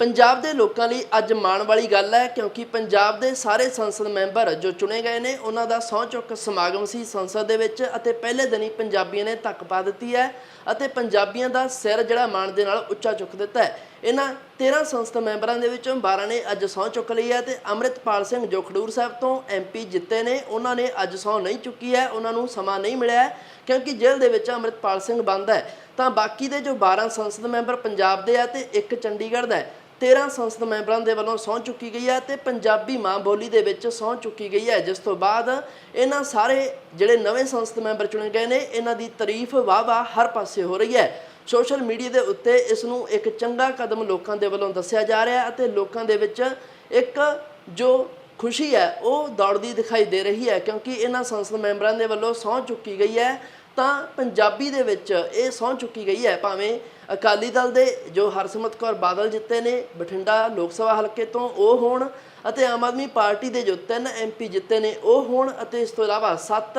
ਪੰਜਾਬ ਦੇ ਲੋਕਾਂ ਲਈ ਅੱਜ ਮਾਣ ਵਾਲੀ ਗੱਲ ਹੈ, ਕਿਉਂਕਿ ਪੰਜਾਬ ਦੇ ਸਾਰੇ ਸੰਸਦ ਮੈਂਬਰ ਜੋ ਚੁਣੇ ਗਏ ਨੇ, ਉਹਨਾਂ ਦਾ ਸਹੁੰ ਚੁੱਕ ਸਮਾਗਮ ਸੀ ਸੰਸਦ ਦੇ ਵਿੱਚ ਅਤੇ ਪਹਿਲੇ ਦਿਨ ਹੀ ਪੰਜਾਬੀਆਂ ਨੇ ਧੱਕ ਪਾ ਦਿੱਤੀ ਹੈ ਅਤੇ ਪੰਜਾਬੀਆਂ ਦਾ ਸਿਰ ਜਿਹੜਾ ਮਾਣ ਦੇ ਨਾਲ ਉੱਚਾ ਚੁੱਕ ਦਿੱਤਾ ਹੈ। ਇਹਨਾਂ 13 ਸੰਸਦ ਮੈਂਬਰਾਂ ਦੇ ਵਿੱਚੋਂ 12 ਨੇ ਅੱਜ ਸਹੁੰ ਚੁੱਕ ਲਈ ਹੈ ਤੇ ਅੰਮ੍ਰਿਤਪਾਲ ਸਿੰਘ ਜੋ ਖਡੂਰ ਸਾਹਿਬ ਤੋਂ ਐਮਪੀ ਜਿੱਤੇ ਨੇ, ਉਹਨਾਂ ਨੇ ਅੱਜ ਸਹੁੰ ਨਹੀਂ ਚੁੱਕੀ ਹੈ, ਉਹਨਾਂ ਨੂੰ ਸਮਾਂ ਨਹੀਂ ਮਿਲਿਆ ਕਿਉਂਕਿ ਜੇਲ੍ਹ ਦੇ ਵਿੱਚ ਅੰਮ੍ਰਿਤਪਾਲ ਸਿੰਘ ਬੰਦ ਹੈ। ਤਾਂ ਬਾਕੀ ਦੇ ਜੋ 12 ਸੰਸਦ ਮੈਂਬਰ ਪੰਜਾਬ ਦੇ ਆ ਤੇ ਇੱਕ ਚੰਡੀਗੜ੍ਹ ਦਾ ਹੈ 13 ਸੰਸਦ ਮੈਂਬਰਾਂ ਦੇ ਵੱਲੋਂ ਸਹੁੰ ਚੁੱਕੀ ਗਈ ਹੈ ਤੇ ਪੰਜਾਬੀ ਮਾਂ ਬੋਲੀ ਦੇ ਵਿੱਚ ਸਹੁੰ ਚੁੱਕੀ ਗਈ ਹੈ, ਜਿਸ ਤੋਂ ਬਾਅਦ ਇਹਨਾਂ ਸਾਰੇ ਜਿਹੜੇ ਨਵੇਂ ਸੰਸਦ ਮੈਂਬਰ ਚੁਣੇ ਗਏ ਨੇ, ਇਹਨਾਂ ਦੀ ਤਾਰੀਫ ਵਾਹ-ਵਾਹ ਹਰ ਪਾਸੇ ਹੋ ਰਹੀ ਹੈ। ਸੋਸ਼ਲ ਮੀਡੀਆ ਦੇ ਉੱਤੇ ਇਸ ਨੂੰ ਇੱਕ ਚੰਗਾ ਕਦਮ ਲੋਕਾਂ ਦੇ ਵੱਲੋਂ ਦੱਸਿਆ ਜਾ ਰਿਹਾ ਅਤੇ ਲੋਕਾਂ ਦੇ ਵਿੱਚ ਇੱਕ ਜੋ ਖੁਸ਼ੀ ਹੈ, ਉਹ ਦੌੜਦੀ ਦਿਖਾਈ ਦੇ ਰਹੀ ਹੈ ਕਿਉਂਕਿ ਇਹਨਾਂ ਸੰਸਦ ਮੈਂਬਰਾਂ ਦੇ ਵੱਲੋਂ ਸਹੁੰ ਚੁੱਕੀ ਗਈ ਹੈ। ਤਾਂ ਪੰਜਾਬੀ ਦੇ ਵਿੱਚ ਇਹ ਸਹੁੰ ਚੁੱਕੀ ਗਈ ਹੈ, ਭਾਵੇਂ ਅਕਾਲੀ ਦਲ ਦੇ ਜੋ ਹਰਸਿਮਰਤ ਕੌਰ ਬਾਦਲ ਜਿੱਤੇ ਨੇ, ਬਠਿੰਡਾ ਲੋਕ ਸਭਾ ਹਲਕੇ ਤੋਂ ਉਹ ਹੋਣ ਅਤੇ ਆਮ ਆਦਮੀ ਪਾਰਟੀ ਦੇ ਜੋ ਤਿੰਨ ਐਮਪੀ ਜਿੱਤੇ ਨੇ, ਉਹ ਹੋਣ ਅਤੇ ਇਸ ਤੋਂ ਇਲਾਵਾ ਸੱਤ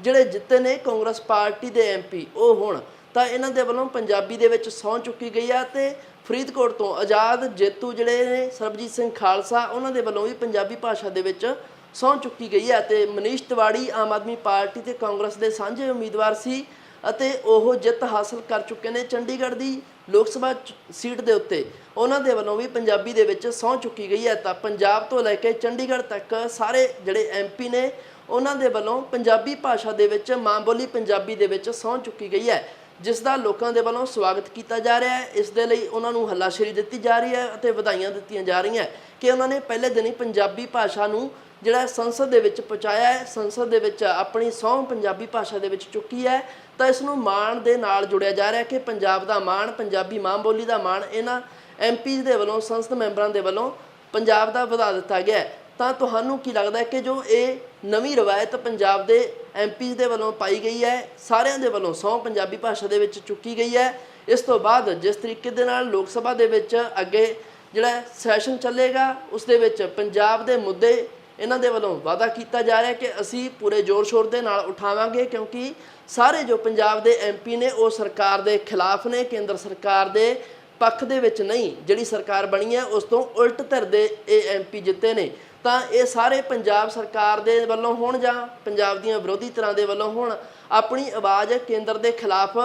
ਜਿਹੜੇ ਜਿੱਤੇ ਨੇ ਕਾਂਗਰਸ ਪਾਰਟੀ ਦੇ ਐਮਪੀ ਉਹ ਹੋਣ। ਤਾਂ ਇਹਨਾਂ ਦੇ ਵੱਲੋਂ ਪੰਜਾਬੀ ਦੇ ਵਿੱਚ ਸਹੁੰ ਚੁੱਕੀ ਗਈ ਆ ਤੇ ਫਰੀਦਕੋਟ ਤੋਂ ਆਜ਼ਾਦ ਜੇਤੂ ਜਿਹੜੇ ਨੇ ਸਰਬਜੀਤ ਸਿੰਘ ਖਾਲਸਾ, ਉਹਨਾਂ ਦੇ ਵੱਲੋਂ ਵੀ ਪੰਜਾਬੀ ਭਾਸ਼ਾ ਦੇ ਵਿੱਚ ਸਹੁੰ ਚੁੱਕੀ ਗਈ ਹੈ ਤੇ ਮਨੀਸ਼ ਤਿਵਾੜੀ ਆਮ ਆਦਮੀ ਪਾਰਟੀ ਤੇ ਕਾਂਗਰਸ ਦੇ ਸਾਂਝੇ ਉਮੀਦਵਾਰ ਸੀ ਅਤੇ ਉਹ ਜਿੱਤ ਹਾਸਲ ਕਰ ਚੁੱਕੇ ਨੇ ਚੰਡੀਗੜ੍ਹ ਦੀ ਲੋਕ ਸਭਾ ਸੀਟ ਦੇ ਉੱਤੇ। ਉਹਨਾਂ ਦੇ ਵੱਲੋਂ ਵੀ ਪੰਜਾਬੀ ਦੇ ਵਿੱਚ ਸਹੁੰ ਚੁੱਕੀ ਗਈ ਹੈ ਤਾਂ ਪੰਜਾਬ ਤੋਂ ਲੈ ਕੇ ਚੰਡੀਗੜ੍ਹ ਤੱਕ ਸਾਰੇ ਜਿਹੜੇ ਐਮਪੀ ਨੇ, ਉਹਨਾਂ ਦੇ ਵੱਲੋਂ ਪੰਜਾਬੀ ਭਾਸ਼ਾ ਦੇ ਵਿੱਚ ਮਾਂ ਬੋਲੀ ਪੰਜਾਬੀ ਦੇ ਵਿੱਚ ਸਹੁੰ ਚੁੱਕੀ ਗਈ ਹੈ। ਜਿਸ ਦਾ ਲੋਕਾਂ ਦੇ ਵੱਲੋਂ ਸਵਾਗਤ ਕੀਤਾ ਜਾ ਰਿਹਾ ਹੈ। ਇਸ ਦੇ ਲਈ ਉਹਨਾਂ ਨੂੰ ਹੱਲਾਸ਼ੇਰੀ ਦਿੱਤੀ ਜਾ ਰਹੀ ਹੈ ਅਤੇ ਵਧਾਈਆਂ ਦਿੱਤੀਆਂ ਜਾ ਰਹੀਆਂ ਕਿ ਉਹਨਾਂ ਨੇ ਪਹਿਲੇ ਦਿਨ ਹੀ ਪੰਜਾਬੀ ਭਾਸ਼ਾ ਨੂੰ ਜਿਹੜਾ ਸੰਸਦ ਦੇ ਵਿੱਚ ਪਹੁੰਚਾਇਆ ਹੈ। ਸੰਸਦ ਦੇ ਵਿੱਚ ਆਪਣੀ ਸਹੁੰ ਪੰਜਾਬੀ ਭਾਸ਼ਾ ਦੇ ਵਿੱਚ ਚੁੱਕੀ ਹੈ। ਤਾਂ ਇਸ ਨੂੰ ਮਾਣ ਦੇ ਨਾਲ ਜੁੜਿਆ ਜਾ ਰਿਹਾ ਕਿ ਪੰਜਾਬ ਦਾ ਮਾਣ, ਪੰਜਾਬੀ ਮਾਂ ਬੋਲੀ ਦਾ ਮਾਣ ਇਹਨਾਂ ਐਮਪੀ ਦੇ ਵੱਲੋਂ, ਸੰਸਦ ਮੈਂਬਰਾਂ ਦੇ ਵੱਲੋਂ ਪੰਜਾਬ ਦਾ ਵਧਾ ਦਿੱਤਾ ਗਿਆ ਹੈ। ਤਾਂ ਤੁਹਾਨੂੰ ਕੀ ਲੱਗਦਾ ਕਿ ਜੋ ਇਹ ਨਵੀਂ ਰਵਾਇਤ ਪੰਜਾਬ ਦੇ ਐਮਪੀ ਦੇ ਵੱਲੋਂ ਪਾਈ ਗਈ ਹੈ, ਸਾਰਿਆਂ ਦੇ ਵੱਲੋਂ ਸਹੁੰ ਪੰਜਾਬੀ ਭਾਸ਼ਾ ਦੇ ਵਿੱਚ ਚੁੱਕੀ ਗਈ ਹੈ, ਇਸ ਤੋਂ ਬਾਅਦ ਜਿਸ ਤਰੀਕੇ ਦੇ ਨਾਲ ਲੋਕ ਸਭਾ ਦੇ ਵਿੱਚ ਅੱਗੇ ਜਿਹੜਾ ਸੈਸ਼ਨ ਚੱਲੇਗਾ, ਉਸ ਦੇ ਵਿੱਚ ਪੰਜਾਬ ਦੇ ਮੁੱਦੇ ਇਹਨਾਂ ਦੇ ਵੱਲੋਂ ਵਾਅਦਾ ਕੀਤਾ ਜਾ ਰਿਹਾ ਕਿ ਅਸੀਂ ਪੂਰੇ ਜ਼ੋਰ ਸ਼ੋਰ ਦੇ ਨਾਲ ਉਠਾਵਾਂਗੇ ਕਿਉਂਕਿ ਸਾਰੇ ਜੋ ਪੰਜਾਬ ਦੇ ਐਮਪੀ ਨੇ, ਉਹ ਸਰਕਾਰ ਦੇ ਖਿਲਾਫ ਨੇ, ਕੇਂਦਰ ਸਰਕਾਰ ਦੇ ਪੱਖ ਦੇ ਵਿੱਚ ਨਹੀਂ, ਜਿਹੜੀ ਸਰਕਾਰ ਬਣੀ ਹੈ, ਉਸ ਤੋਂ ਉਲਟ ਧਿਰ ਦੇ ਇਹ ਐਮਪੀ ਜਿੱਤੇ ਨੇ। ਤਾਂ ਇਹ ਸਾਰੇ ਪੰਜਾਬ ਸਰਕਾਰ ਦੇ ਵੱਲੋਂ ਹੋਣ ਜਾਂ ਪੰਜਾਬ ਦੀਆਂ ਵਿਰੋਧੀ ਧਿਰਾਂ ਦੇ ਵੱਲੋਂ ਹੋਣ, ਆਪਣੀ ਆਵਾਜ਼ ਕੇਂਦਰ ਦੇ ਖਿਲਾਫ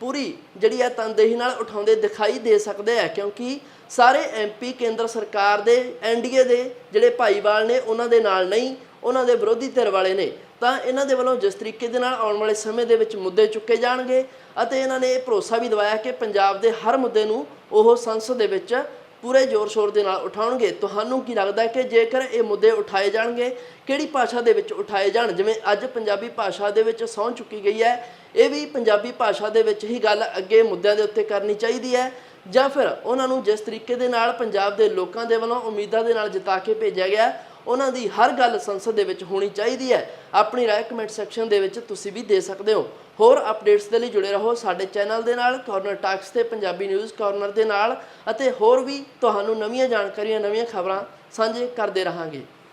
ਪੂਰੀ ਜਿਹੜੀ ਹੈ ਤਨਦੇਹੀ ਨਾਲ ਉਠਾਉਂਦੇ ਦਿਖਾਈ ਦੇ ਸਕਦੇ ਆ, ਕਿਉਂਕਿ ਸਾਰੇ ਐਮਪੀ ਕੇਂਦਰ ਸਰਕਾਰ ਦੇ ਐਨਡੀਏ ਦੇ ਜਿਹੜੇ ਭਾਈਵਾਲ ਨੇ, ਉਹਨਾਂ ਦੇ ਨਾਲ ਨਹੀਂ, ਉਹਨਾਂ ਦੇ ਵਿਰੋਧੀ ਧਿਰ ਵਾਲੇ ਨੇ, ਤਾਂ ਇਹਨਾਂ ਦੇ ਵੱਲੋਂ ਜਿਸ ਤਰੀਕੇ ਦੇ ਨਾਲ ਆਉਣ ਵਾਲੇ ਸਮੇਂ ਦੇ ਵਿੱਚ ਮੁੱਦੇ ਚੁੱਕੇ ਜਾਣਗੇ ਅਤੇ ਇਹਨਾਂ ਨੇ ਇਹ ਭਰੋਸਾ ਵੀ ਦਿਵਾਇਆ ਕਿ ਪੰਜਾਬ ਦੇ ਹਰ ਮੁੱਦੇ ਨੂੰ ਉਹ ਸੰਸਦ ਦੇ ਵਿੱਚ ਪੂਰੇ ਜ਼ੋਰ ਸ਼ੋਰ ਦੇ ਨਾਲ ਉਠਾਉਣਗੇ। ਤੁਹਾਨੂੰ ਕੀ ਲੱਗਦਾ ਹੈ ਕਿ ਜੇਕਰ ਇਹ ਮੁੱਦੇ ਉਠਾਏ ਜਾਣਗੇ, ਕਿਹੜੀ ਭਾਸ਼ਾ ਦੇ ਵਿੱਚ ਉਠਾਏ ਜਾਣ? ਜਿਵੇਂ ਅੱਜ ਪੰਜਾਬੀ ਭਾਸ਼ਾ ਦੇ ਵਿੱਚ ਸਹੁੰ ਚੁੱਕੀ ਗਈ ਹੈ, ਇਹ ਵੀ ਪੰਜਾਬੀ ਭਾਸ਼ਾ ਦੇ ਵਿੱਚ ਹੀ ਗੱਲ ਅੱਗੇ ਮੁੱਦਿਆਂ ਦੇ ਉੱਤੇ ਕਰਨੀ ਚਾਹੀਦੀ ਹੈ। ਜਾਂ ਫਿਰ ਉਹਨਾਂ ਨੂੰ ਜਿਸ ਤਰੀਕੇ ਦੇ ਨਾਲ ਪੰਜਾਬ ਦੇ ਲੋਕਾਂ ਦੇ ਵੱਲੋਂ ਉਮੀਦਾਂ ਦੇ ਨਾਲ ਜਿਤਾ ਕੇ ਭੇਜਿਆ ਗਿਆ ਉਹਨਾਂ ਦੀ ਹਰ ਗੱਲ ਸੰਸਦ ਦੇ ਵਿੱਚ ਹੋਣੀ ਚਾਹੀਦੀ ਹੈ। ਆਪਣੀ ਰਾਏ ਕਮੈਂਟ ਸੈਕਸ਼ਨ ਦੇ ਵਿੱਚ ਤੁਸੀਂ ਵੀ ਦੇ ਸਕਦੇ ਹੋ। ਹੋਰ ਅਪਡੇਟਸ ਦੇ ਲਈ ਜੁੜੇ ਰਹੋ ਸਾਡੇ ਚੈਨਲ ਦੇ ਨਾਲ ਕਾਰਨਰ ਟਾਕਸ ਤੇ ਪੰਜਾਬੀ ਨਿਊਜ਼ ਕਾਰਨਰ ਦੇ ਨਾਲ ਅਤੇ ਹੋਰ ਵੀ ਤੁਹਾਨੂੰ ਨਵੀਆਂ ਜਾਣਕਾਰੀਆਂ, ਨਵੀਆਂ ਖਬਰਾਂ ਸਾਂਝੇ ਕਰਦੇ ਰਹਾਂਗੇ।